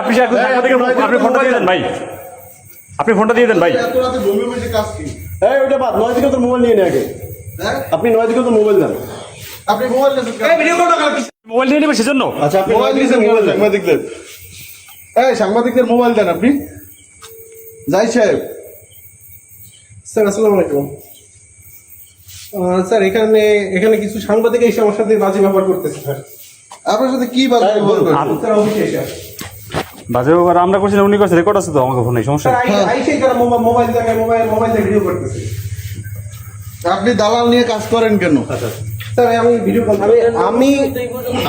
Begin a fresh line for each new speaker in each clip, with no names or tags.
আপনি
এখন ফোনটা দিয়ে দেন ভাই। আপনি ফোনটা দিয়ে
ওটা বাদ নয় দিকে তোর মোবাইল নিয়ে নেই আগে।
হ্যাঁ?
আপনি নয় দিকে তোর মোবাইল দেন।
আপনি মোবাইল
মোবাইল নিয়ে নেবেন সেজন্য।
আচ্ছা আপনি
মোবাইল নিয়ে
মোবাইল
দেখবেন এই সাংবাদিকদের মোবাইল দেন আপনি। যাই সাহেব।
স্যার আসসালামু আলাইকুম। স্যার এখানে এখানে কিছু সাংবাদিক এই আমার সাথে বাজে ব্যবহার করতেছে স্যার।
আপনার সাথে কি
স্যার অফিসে এসে
বাজে ব্যাপার আমরা করছি না উনি করছে। রেকর্ড আছে তো আমাকে ফোনে সমস্যা
আইসেই তারা মোবাইল দেখে মোবাইল মোবাইল দিয়ে ভিডিও করতেছে।
আপনি দালাল নিয়ে কাজ করেন কেন?
স্যার আমি ভিডিও কল আমি আমি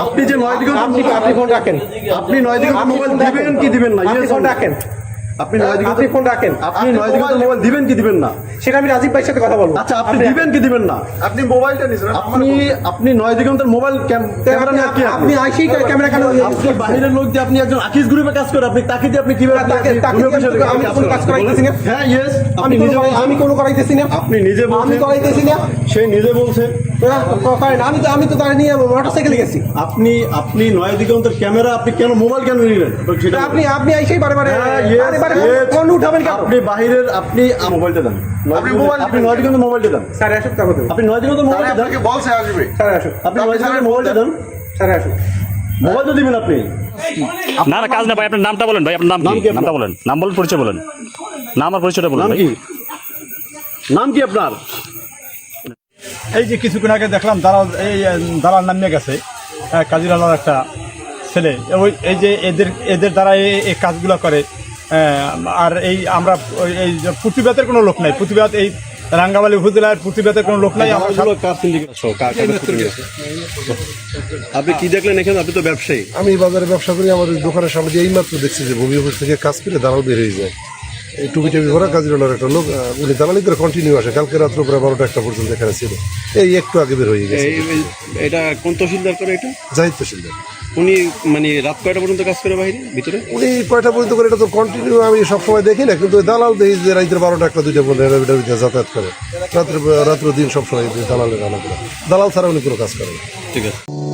আপনি যে নয় দিকে
আপনি আপনি ফোন রাখেন।
আপনি নয় দিকে মোবাইল দিবেন কি দিবেন না? Yes
ফোন রাখেন।
আপনি নয়
আপনি ফোন রাখেন।
আপনি নয় দিকে মোবাইল দিবেন কি দিবেন না?
সেটা আমি রাজীব ভাইয়ের সাথে কথা বলব।
আচ্ছা আপনি দিবেন কি দিবেন না?
আপনি মোবাইলটা নিয়েছেন
আপনি আপনি নয় দিকে তোর মোবাইল ক্যামেরা নিয়ে কি
আপনি। আইসেই ক্যামেরা কেন
আপনি বাহিরের লোক দিয়ে আপনি একজন আকিস গ্রুপে কাজ করে আপনি তাকে দিয়ে আপনি কীভাবে
তাকে তাকে আমি- আমি কাজ করাইতেছি না?
হ্যাঁ ইয়েস
আমি
নিজে
আমি কোনো করাইতেছি না।
আপনি নিজে
আমি
বলছেন
করাইতেছি না।
সে নিজে বলছে।
হ্যাঁ, আমি তো আমি তো তার নিয়ে মোটরসাইকেলে গেছি।
আপনি আপনি নয় দিগন্তের ক্যামেরা আপনি কেন মোবাইল কেন নিলেন? সেটা
আপনি আপনি আইসেই বারে বারে ফোন উঠাবেন কেন?
আপনি বাহিরের আপনি আ, মোবাইলটা দেন।
আপনি মোবাইল
আপনি মোবাইলটা দেন।
স্যার আসুক।
আপনি
তাহলে
মোবাইলটা দেন।
আপনাকে বলছে আসবে।
স্যার আসুক।
আপনি নয় দিগন্তের মোবাইলটা দেন।
স্যার আসুক।
মোবাইল তো দিবেন আপনি।
না না কাজ না ভাই আপনার নামটা বলেন ভাই আপনার নাম কি? নামটা বলেন। নাম বলেন পরিচয় বলেন। নাম আর পরিচয়টা বলেন
নাম কি? নাম কি আপনার?
এই যে কিছুক্ষণ আগে দেখলাম দালাল এই দালাল নামিয়ে গেছে হ্যাঁ, কাজিরালার একটা ছেলে। ওই এই যে এদের এদের দ্বারা এই কাজগুলো করে আর এই আমরা এই যে প্রতিবাদের কোনো লোক নাই। প্রতিবাদ এই রাঙ্গামালি উপজেলার প্রতিবাদের কোনো লোক নাই। আমার
আপনি কি দেখলেন এখানে? আপনি তো ব্যবসায়ী।
আমি বাজারে ব্যবসা করি আমার ওই দোকানের সামনে এই মাত্র দেখছি যে ভূমি অফিস থেকে কাজ করে দালাল বের হয়ে যায়। এই টুপি টুপি ভরা কাজিরালার একটা লোক উনি দালালি করে কন্টিনিউ আসে। কালকে রাত্র প্রায় বারোটা একটা পর্যন্ত এখানে ছিল। এই একটু আগে বের হয়ে গেছে।
এই এটা কোন তহসিলদার করে এটা?
জাহিদ তহসিলদার।
উনি মানে রাত কয়টা পর্যন্ত কাজ করে বাইরে ভিতরে?
উনি কয়টা পর্যন্ত করে এটা তো কন্টিনিউ আমি সবসময় দেখি না কিন্তু দালাল দেখি যে রাত্রে বারোটা একটা দুইটা পর্যন্ত ভিতরে যাতায়াত করে। রাত্রে রাত্র দিন সবসময় দালালের আলাদা। দালাল ছাড়া উনি কোনো কাজ করে না।
ঠিক আছে।